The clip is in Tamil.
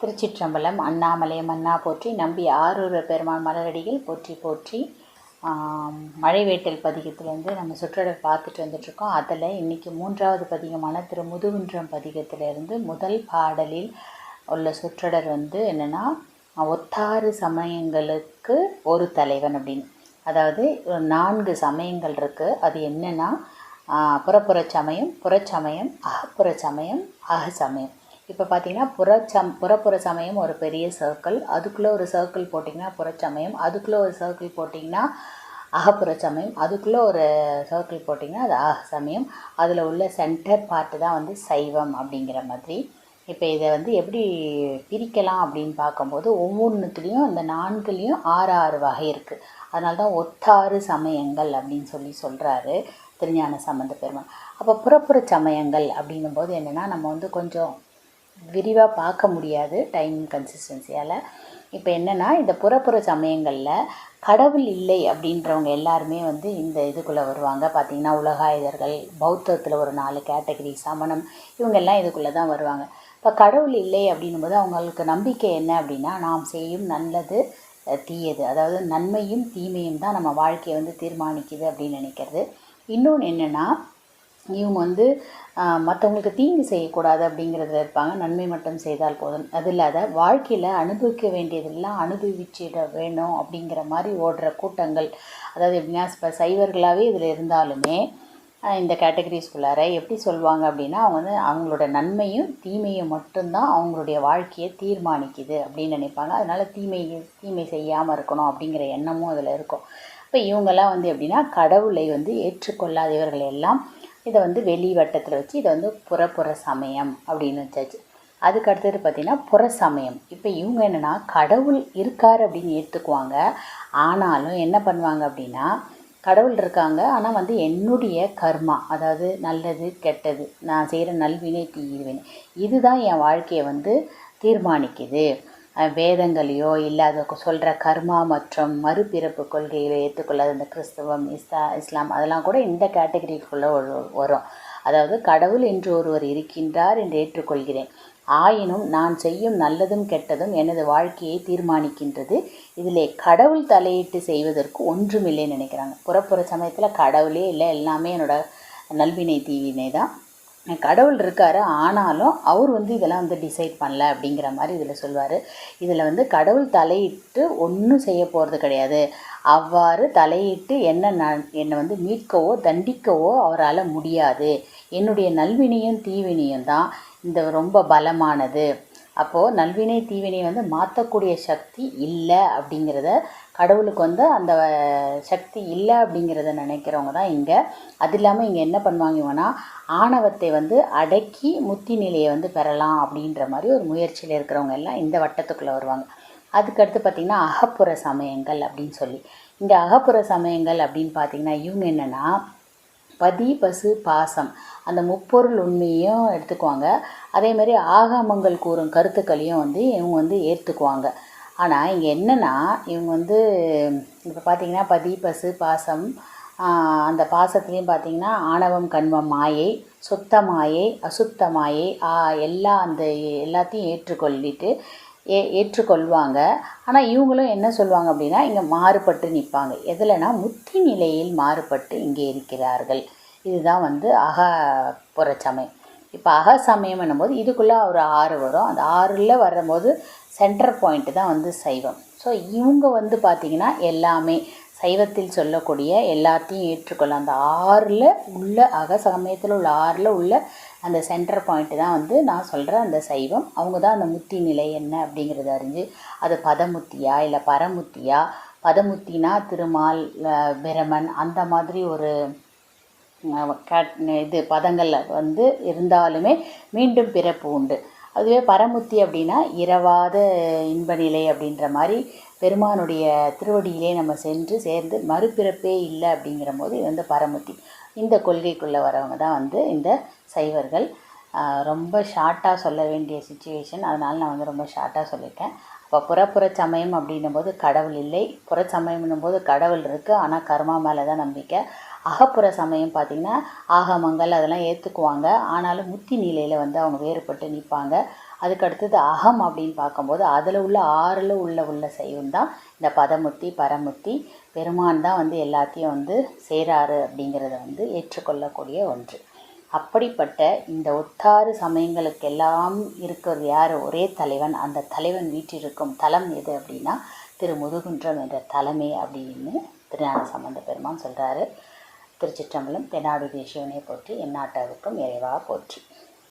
திருச்சிற்றம்பலம் அண்ணாமலை மன்னா போற்றி நம்பி ஆரூர பெருமான் மலரடிகள் போற்றி போற்றி மழைவேட்டல் பதிகத்திலேருந்து நம்ம சுற்றடர் பார்த்துட்டு வந்துட்ருக்கோம் அதில் இன்றைக்கி மூன்றாவது பதிகமான திரு முதுகுன்றம் பதிகத்திலிருந்து முதல் பாடலில் உள்ள சுற்றடர் வந்து என்னென்னா ஒத்தாறு சமயங்களுக்கு ஒரு தலைவன் அப்படின்னு. அதாவது நான்கு சமயங்கள் இருக்குது அது என்னென்னா புறப்புற சமயம் புறச்சமயம் அகப்புற சமயம் அகசமயம். இப்போ பார்த்தீங்கன்னா புறச்சம் புறப்புற சமயம் ஒரு பெரிய சர்க்கிள் அதுக்குள்ளே ஒரு சர்க்கிள் போட்டிங்கன்னா புறச்சமயம் அதுக்குள்ளே ஒரு சர்க்கிள் போட்டிங்கன்னா அகப்புற சமயம். அதுக்குள்ளே ஒரு சர்க்கிள் போட்டிங்கன்னா அது அக சமயம். அதில் உள்ள சென்டர் பார்ட்டு தான் வந்து சைவம் அப்படிங்கிற மாதிரி. இப்போ இதை வந்து எப்படி பிரிக்கலாம் அப்படின்னு பார்க்கும்போது ஒவ்வொன்றுத்துலேயும் இந்த நான்குலேயும் ஆறு ஆறு வகை இருக்குது அதனால தான் ஒத்தாறு சமயங்கள் அப்படின்னு சொல்லி சொல்கிறாரு திருஞான சம்பந்த பெருமாள் அப்போ புறப்புற சமயங்கள் அப்படின்னும் போது என்னென்னா நம்ம வந்து கொஞ்சம் விரிவாக பார்க்க முடியாது டைம் கன்சிஸ்டன்சியால் இப்போ என்னென்னா இந்த புறப்புற சமயங்களில் கடவுள் இல்லை அப்படின்றவங்க எல்லாருமே வந்து இந்த இதுக்குள்ளே வருவாங்க. பார்த்திங்கன்னா உலகாயுதர்கள் பௌத்தத்தில் ஒரு நாலு கேட்டகரி சமணம் இவங்கெல்லாம் இதுக்குள்ளே தான் வருவாங்க. இப்போ கடவுள் இல்லை அப்படின்னும் போது அவங்களுக்கு நம்பிக்கை என்ன அப்படின்னா நாம் செய்யும் நல்லது தீயது. அதாவது நன்மையும் தீமையும் தான் நம்ம வாழ்க்கையை வந்து தீர்மானிக்குது அப்படின்னு நினைக்கிறது. இன்னொன்று என்னென்னா இவங்க வந்து மற்றவங்களுக்கு தீங்கு செய்யக்கூடாது அப்படிங்கிறதுல இருப்பாங்க. நன்மை மட்டும் செய்தால் போதும். அது இல்லாத வாழ்க்கையில் அனுபவிக்க வேண்டியதெல்லாம் அனுபவிச்சிட வேணும் அப்படிங்கிற மாதிரி ஓடுற கூட்டங்கள். அதாவது எப்படின்னா இப்போ சைவர்களாகவே இதில் இருந்தாலுமே இந்த கேட்டகரிஸ்குள்ளார எப்படி சொல்லுவாங்க அப்படின்னா அவங்க வந்து அவங்களோட நன்மையும் தீமையும் மட்டும்தான் அவங்களுடைய வாழ்க்கையை தீர்மானிக்குது அப்படின்னு நினைப்பாங்க. அதனால் தீமை தீமை செய்யாமல் இருக்கணும் அப்படிங்கிற எண்ணமும் அதில் இருக்கும். இப்போ இவங்கெல்லாம் வந்து எப்படின்னா கடவுளை வந்து ஏற்றுக்கொள்ளாதவர்கள் எல்லாம் இதை வந்து வெளி வட்டத்தில் வச்சு இதை வந்து புறப்புற சமயம் அப்படின்னு வச்சாச்சு. அதுக்கு அடுத்தது பார்த்திங்கன்னா புற சமயம். இப்போ இவங்க என்னென்னா கடவுள் இருக்கார் அப்படின்னு ஏற்றுக்குவாங்க ஆனாலும் என்ன பண்ணுவாங்க அப்படின்னா கடவுள் இருக்காங்க. ஆனால் வந்து என்னுடைய கர்மா அதாவது நல்லது கெட்டது நான் செய்கிற நல்வினை தீவினை இதுதான் என் வாழ்க்கையை வந்து தீர்மானிக்குது. வேதங்களையோ இல்லை அதை சொல்கிற கர்மா மற்றும் மறுபிறப்பு கொள்கைகளை ஏற்றுக்கொள்ளாத இந்த கிறிஸ்தவம் இஸ்லா இஸ்லாம் அதெல்லாம் கூட இந்த கேட்டகரிக்குள்ளே வரும். அதாவது கடவுள் என்று ஒருவர் இருக்கின்றார் என்று ஏற்றுக்கொள்கிறேன். ஆயினும் நான் செய்யும் நல்லதும் கெட்டதும் எனது வாழ்க்கையை தீர்மானிக்கின்றது. இதிலே கடவுள் தலையிட்டு செய்வதற்கு ஒன்றுமில்லைன்னு நினைக்கிறாங்க. புறப்புற சமயத்தில் கடவுளே இல்லை எல்லாமே என்னோட நல்வினை தீவினை தான் கடவுள் இருக்கார் ஆனாலும் அவர் வந்து இதெல்லாம் வந்து டிசைட் பண்ணல அப்படிங்கிற மாதிரி இதில் சொல்வார். இதில் வந்து கடவுள் தலையிட்டு ஒன்றும் செய்ய போகிறது கிடையாது. அவ்வாறு தலையிட்டு என்ன நான் என்னை வந்து மீட்கவோ தண்டிக்கவோ அவரால் முடியாது. என்னுடைய நல்வினியும் தீவினியும் தான் இந்த ரொம்ப பலமானது. அப்போது நல்வினை தீவினை வந்து மாற்றக்கூடிய சக்தி இல்லை அப்படிங்கிறத கடவுளுக்கு வந்து அந்த சக்தி இல்லை அப்படிங்கிறத நினைக்கிறவங்க தான் இங்கே. அது இல்லாமல் இங்கே என்ன பண்ணுவாங்க இவங்கன்னா ஆணவத்தை வந்து அடக்கி முத்தி நிலையை வந்து பெறலாம் அப்படின்ற மாதிரி ஒரு முயற்சியில் இருக்கிறவங்க எல்லாம் இந்த வட்டத்துக்குள்ளே வருவாங்க. அதுக்கடுத்து பார்த்திங்கன்னா அகப்புற சமயங்கள் அப்படின்னு சொல்லி. இந்த அகப்புற சமயங்கள் அப்படின்னு பார்த்திங்கன்னா இவங்க என்னென்னா பதி பசு பாசம். அந்த முப்பொருள் உண்மையும் எடுத்துக்குவாங்க. அதே மாதிரி ஆகாமங்கள் கூறும் கருத்துக்களையும் வந்து இவங்க வந்து ஏற்றுக்குவாங்க ஆனால் இங்கே என்னென்னா இவங்க வந்து இப்போ பார்த்தீங்கன்னா பதி பசு பாசம் அந்த பாசத்துலேயும் பார்த்தீங்கன்னா ஆணவம் கண்மம் மாயை சுத்த மாயை அசுத்த மாயை எல்லா அந்த எல்லாத்தையும் ஏற்றுக்கொள்ளிட்டு ஏ ஏற்றுக்கொள்வாங்க. ஆனால் இவங்களும் என்ன சொல்லுவாங்க அப்படின்னா இங்கே மாறுபட்டு நிற்பாங்க. எதுலனா முத்தி நிலையில் மாறுபட்டு இங்கே இருக்கிறார்கள். இதுதான் வந்து அக புறச்சமயம். இப்போ அக சமயம் என்னும்போது இதுக்குள்ளே ஒரு ஆறு வரும். அந்த ஆறில் வரும்போது சென்டர் பாயிண்ட் தான் வந்து சைவம். ஸோ இவங்க வந்து பார்த்திங்கன்னா எல்லாமே சைவத்தில் சொல்லக்கூடிய எல்லாத்தையும் ஏற்றுக்கொள்ள அந்த ஆறில் உள்ள அக சமயத்தில் உள்ள ஆறில் உள்ள அந்த சென்டர் பாயிண்ட்டு தான் வந்து நான் சொல்கிற அந்த சைவம். அவங்க தான் அந்த முத்தி நிலை என்ன அப்படிங்கிறத அறிஞ்சு அது பதமுத்தியா இல்லை பரமுத்தியா? பதமுத்தினா திருமால் பிரமன் அந்த மாதிரி ஒரு இது பதங்களில் வந்து இருந்தாலுமே மீண்டும் பிறப்பு உண்டு. அதுவே பரமுத்தி அப்படின்னா இரவாத இன்ப நிலை அப்படின்ற மாதிரி பெருமானுடைய திருவடியிலே நம்ம சென்று சேர்ந்து மறுபிறப்பே இல்லை அப்படிங்கிற போது இது வந்து பரமுத்தி இந்த கொள்கைக்குள்ளே வரவங்க தான் வந்து இந்த சைவர்கள். ரொம்ப ஷார்ட்டாக சொல்ல வேண்டிய சுச்சுவேஷன் அதனால் நான் வந்து ரொம்ப ஷார்ட்டாக சொல்லியிருக்கேன். அப்போ புறப்புற சமயம் அப்படின்னும் போது கடவுள் இல்லை. புற சமயம்னும் போது கடவுள் இருக்குது ஆனால் கர்மா மேலே தான் நம்பிக்கை. அகப்புற சமயம் பார்த்திங்கன்னா ஆகமங்கள் அதெல்லாம் ஏற்றுக்குவாங்க ஆனாலும் முத்தி நிலையில் வந்து அவங்க வேறுபட்டு நிற்பாங்க அதுக்கு அடுத்தது அகம் அப்படின்னு பார்க்கும்போது அதில் உள்ள ஆறில் உள்ள உள்ள சைவம் தான் இந்த பதமுத்தி பரமுத்தி. பெருமான் தான் வந்து எல்லாத்தையும் வந்து சேராரு அப்படிங்கிறத வந்து ஏற்றுக்கொள்ளக்கூடிய ஒன்று. அப்படிப்பட்ட இந்த ஒத்தாறு சமயங்களுக்கெல்லாம் இருக்கிறது யார்? ஒரே தலைவன். அந்த தலைவன் வீற்றிருக்கும் தலம் எது அப்படின்னா திரு முதுகுன்றம் என்ற தலைமை அப்படின்னு திருஞான சம்பந்த பெருமான் சொல்கிறாரு திருச்சிற்றம்பலம் தென்னாடுடைய சிவனை போற்றி எந்நாட்டவருக்கும் இறைவாக போற்றி.